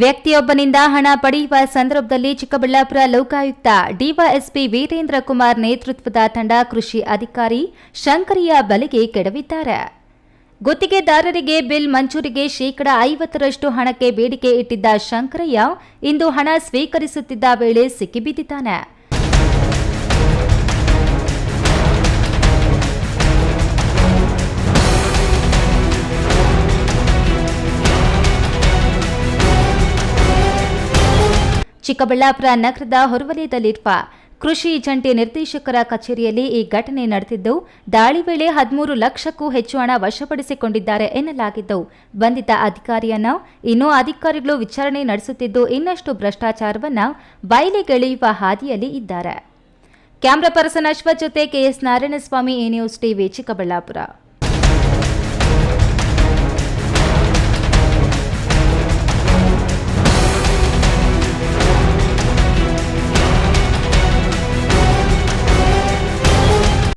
ವ್ಯಕ್ತಿಯೊಬ್ಬನಿಂದ ಹಣ ಪಡೆಯುವ ಸಂದರ್ಭದಲ್ಲಿ ಚಿಕ್ಕಬಳ್ಳಾಪುರ ಲೋಕಾಯುಕ್ತ ಡಿವೈಎಸ್ಪಿ ವೀರೇಂದ್ರ ಕುಮಾರ್ ನೇತೃತ್ವದ ತಂಡ ಕೃಷಿ ಅಧಿಕಾರಿ ಶಂಕರಿಯ ಬಲೆಗೆ ಕೆಡವಿದ್ದಾರೆ. ಗುತ್ತಿಗೆದಾರರಿಗೆ ಬಿಲ್ ಮಂಜೂರಿಗೆ ಶೇಕಡ ಐವತ್ತರಷ್ಟು ಹಣಕ್ಕೆ ಬೇಡಿಕೆ ಇಟ್ಟಿದ್ದ ಶಂಕರಯ್ಯ ಇಂದು ಹಣ ಸ್ವೀಕರಿಸುತ್ತಿದ್ದ ವೇಳೆ ಸಿಕ್ಕಿಬಿದ್ದಿದ್ದಾನೆ. ಚಿಕ್ಕಬಳ್ಳಾಪುರ ನಗರದ ಹೊರವಲಯದಲ್ಲಿರುವ ಕೃಷಿ ಜಂಟಿ ನಿರ್ದೇಶಕರ ಕಚೇರಿಯಲ್ಲಿ ಈ ಘಟನೆ ನಡೆದಿದ್ದು, ದಾಳಿ ವೇಳೆ ಹದಿಮೂರು ಲಕ್ಷಕ್ಕೂ ಹೆಚ್ಚು ಹಣ ವಶಪಡಿಸಿಕೊಂಡಿದ್ದಾರೆ ಎನ್ನಲಾಗಿದ್ದು, ಬಂಧಿತ ಅಧಿಕಾರಿಯನ್ನು ಇನ್ನೂ ಅಧಿಕಾರಿಗಳು ವಿಚಾರಣೆ ನಡೆಸುತ್ತಿದ್ದು, ಇನ್ನಷ್ಟು ಭ್ರಷ್ಟಾಚಾರವನ್ನ ಬಯಲಿಗೆಳೆಯುವ ಹಾದಿಯಲ್ಲಿ ಇದ್ದಾರೆ. ಕ್ಯಾಮ್ರಾ ಪರ್ಸನ್ ಅಶ್ವಥ್ ಜೊತೆ KS Narayanaswamy, A news TV, Chikkaballapura.